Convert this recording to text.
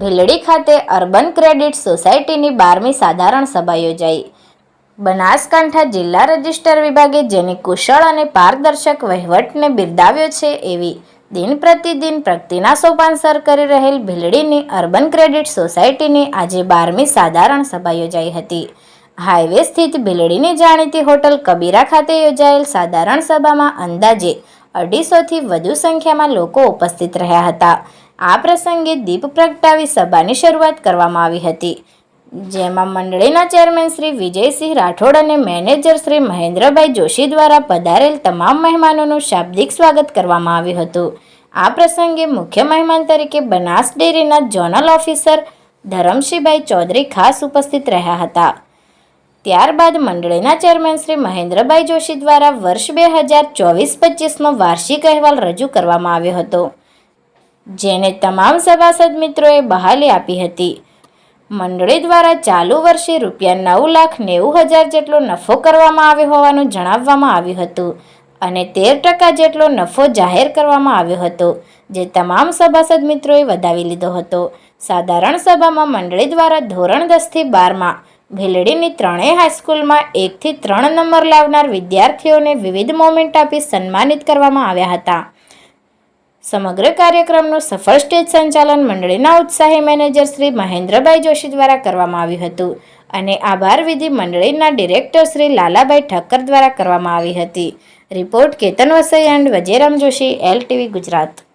ભીલડી ખાતે urban credit સોસાયટીની બારમી સાધારણ સભા યોજાઈ. બનાસકાંઠા જિલ્લા રજિસ્ટર વિભાગે જેની કુશળ અને પારદર્શક વહીવટને બિરદાવ્યો છે એવી દિન પ્રતિદિન પ્રગતિના સોપાન સર કરી રહેલ ભીલડીની અર્બન ક્રેડિટ સોસાયટીની આજે બારમી સાધારણ સભા યોજાઈ હતી. હાઈવે સ્થિત ભીલડીની જાણીતી હોટલ કબીરા ખાતે યોજાયેલ સાધારણ સભામાં અંદાજે અઢીસોથી વધુ સંખ્યામાં લોકો ઉપસ્થિત રહ્યા હતા. આ પ્રસંગે દીપ પ્રગટાવી સભાની શરૂઆત કરવામાં આવી હતી. જેમાં મંડળીના ચેરમેન શ્રી વિજયસિંહ રાઠોડ અને મેનેજર શ્રી મહેન્દ્રભાઈ જોશી દ્વારા પધારેલ તમામ મહેમાનોનું શાબ્દિક સ્વાગત કરવામાં આવ્યું હતું. આ પ્રસંગે મુખ્ય મહેમાન તરીકે બનાસ ડેરીના ઝોનલ ઓફિસર ધરમશીભાઈ ચૌધરી ખાસ ઉપસ્થિત રહ્યા હતા. ત્યારબાદ મંડળીના ચેરમેન શ્રી મહેન્દ્રભાઈ જોશી દ્વારા વર્ષ બે હજાર ચોવીસ પચીસનો વાર્ષિક અહેવાલ રજૂ કરવામાં આવ્યો હતો. જેને તમામ સભાસદ મિત્રોએ બહાલી આપી હતી. મંડળી દ્વારા ચાલુ વર્ષે રૂપિયા નવ લાખ નેવું હજાર જેટલો નફો કરવામાં આવ્યો હોવાનું જણાવવામાં આવ્યું હતું અને તેર ટકા જેટલો નફો જાહેર કરવામાં આવ્યો હતો, જે તમામ સભાસદ મિત્રોએ વધાવી લીધો હતો. સાધારણ સભામાં મંડળી દ્વારા ધોરણ દસથી બારમાં ભીલડીની ત્રણેય હાઈસ્કૂલમાં એકથી ત્રણ નંબર લાવનાર વિદ્યાર્થીઓને વિવિધ મોમેન્ટ આપી સન્માનિત કરવામાં આવ્યા હતા. સમગ્ર કાર્યક્રમનું સફળ સ્ટેજ સંચાલન મંડળીના ઉત્સાહી મેનેજર શ્રી મહેન્દ્રભાઈ જોશી દ્વારા કરવામાં આવ્યું હતું અને આભાર વિધિ મંડળીના ડિરેક્ટર શ્રી લાલાભાઈ ઠક્કર દ્વારા કરવામાં આવી હતી. Report Ketan Vasai and Vajeram Joshi, L TV Gujarat.